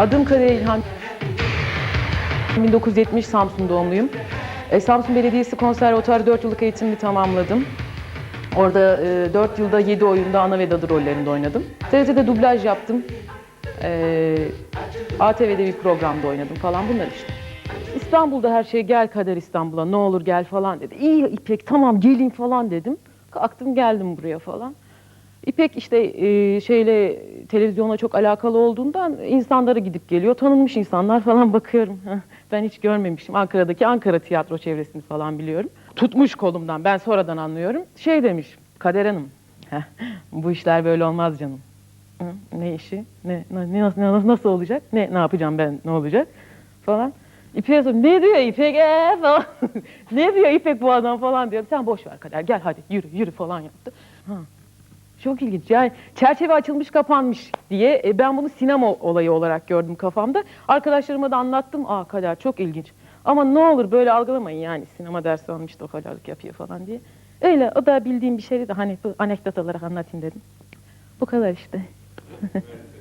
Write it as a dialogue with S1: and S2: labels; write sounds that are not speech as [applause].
S1: Adım Kare İlhan. 1970 Samsun doğumluyum. E, Samsun Belediyesi Konservatuarı 4 yıllık eğitimimi tamamladım. Orada e, 4 yılda 7 oyunda ana ve dadı rollerinde oynadım. TRT'de dublaj yaptım. E, ATV'de bir programda oynadım falan bunlar işte. İstanbul'da her şey gel kader İstanbul'a ne olur gel falan dedi. İyi İpek tamam gelin falan dedim. Kalktım geldim buraya falan. İpek işte e, şeyle televizyona çok alakalı olduğundan insanlara gidip geliyor. Tanınmış insanlar falan [laughs] bakıyorum. Ben hiç görmemişim. Ankara'daki Ankara tiyatro çevresini falan biliyorum. Tutmuş kolumdan. Ben sonradan anlıyorum. Şey demiş. Kader Hanım. "Heh, bu işler böyle olmaz canım. Ne işi? Ne, ne- nasıl, nasıl olacak? Ne, ne yapacağım ben? Ne olacak? Falan. İpek'e sor, ne diyor İpek ee? [laughs] falan. ne diyor İpek bu adam falan diyor. Sen boş ver Kader gel hadi yürü yürü falan yaptı. Ha. Çok ilginç. Yani çerçeve açılmış kapanmış diye e, ben bunu sinema olayı olarak gördüm kafamda. Arkadaşlarıma da anlattım. Aa Kader çok ilginç. Ama ne olur böyle algılamayın yani sinema dersi almış da o kadarlık yapıyor falan diye. Öyle o da bildiğim bir şeydi de hani bu anekdot olarak anlatayım dedim. Bu kadar işte. [laughs]